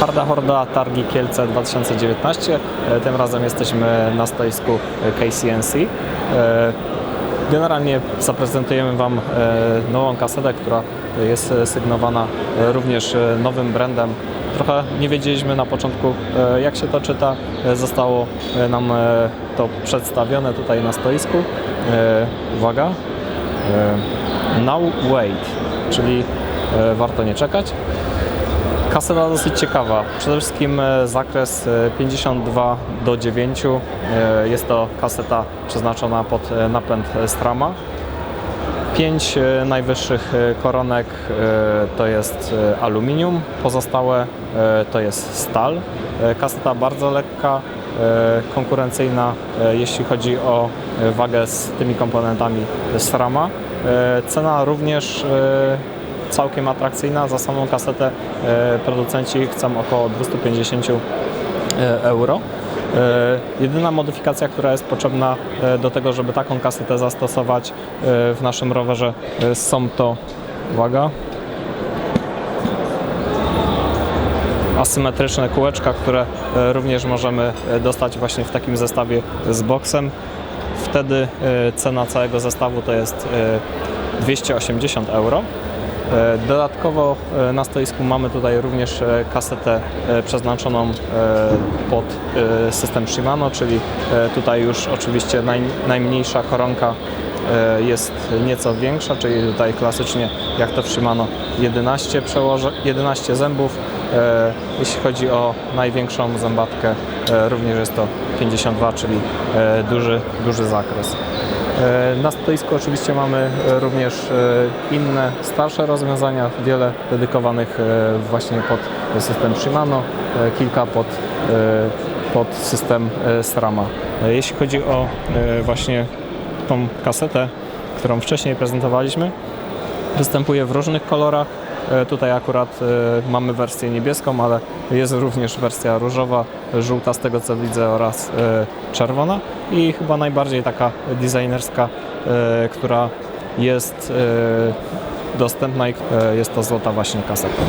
Harda Horda Targi Kielce 2019. E, Tym razem jesteśmy na stoisku KCNC. E, Generalnie zaprezentujemy Wam e, nową kasetę, która jest sygnowana również nowym brandem. Trochę nie wiedzieliśmy na początku, jak się to czyta. Zostało nam to przedstawione tutaj na stoisku. Uwaga. Now wait, czyli warto nie czekać. Kaseta dosyć ciekawa. Przede wszystkim e, zakres e, 52 do 9. E, Jest to kaseta przeznaczona pod e, napęd e, Strama. Pięć e, najwyższych e, koronek e, to jest e, aluminium, pozostałe e, to jest stal. E, Kaseta bardzo lekka, e, konkurencyjna, e, jeśli chodzi o e, wagę z tymi komponentami SRAMa. E, Cena również e, całkiem atrakcyjna. Za samą kasetę e, producenci chcą około 250 e, euro. E, Jedyna modyfikacja, która jest potrzebna do tego, żeby taką kasetę zastosować w naszym rowerze są to, uwaga, asymetryczne kółeczka, które również możemy dostać właśnie w takim zestawie z boksem. Wtedy cena całego zestawu to jest e, 280 euro. E, Dodatkowo e, na stoisku mamy tutaj również e, kasetę przeznaczoną pod system Shimano, czyli tutaj już oczywiście naj, najmniejsza koronka jest nieco większa, czyli tutaj klasycznie jak to w Shimano 11, przełoże, 11 zębów. Jeśli chodzi o największą zębatkę, również jest to 52, czyli duży, duży zakres. E, Na stoisku oczywiście mamy e, również e, inne starsze rozwiązania, wiele dedykowanych właśnie pod system Shimano, kilka pod, pod system SRAMA. Jeśli chodzi o właśnie tą kasetę, którą wcześniej prezentowaliśmy, występuje w różnych kolorach. E, Tutaj akurat e, mamy wersję niebieską, ale jest również wersja różowa, żółta z tego co widzę oraz e, czerwona i chyba najbardziej taka designerska, która jest dostępna i jest to złota właśnie kaseta.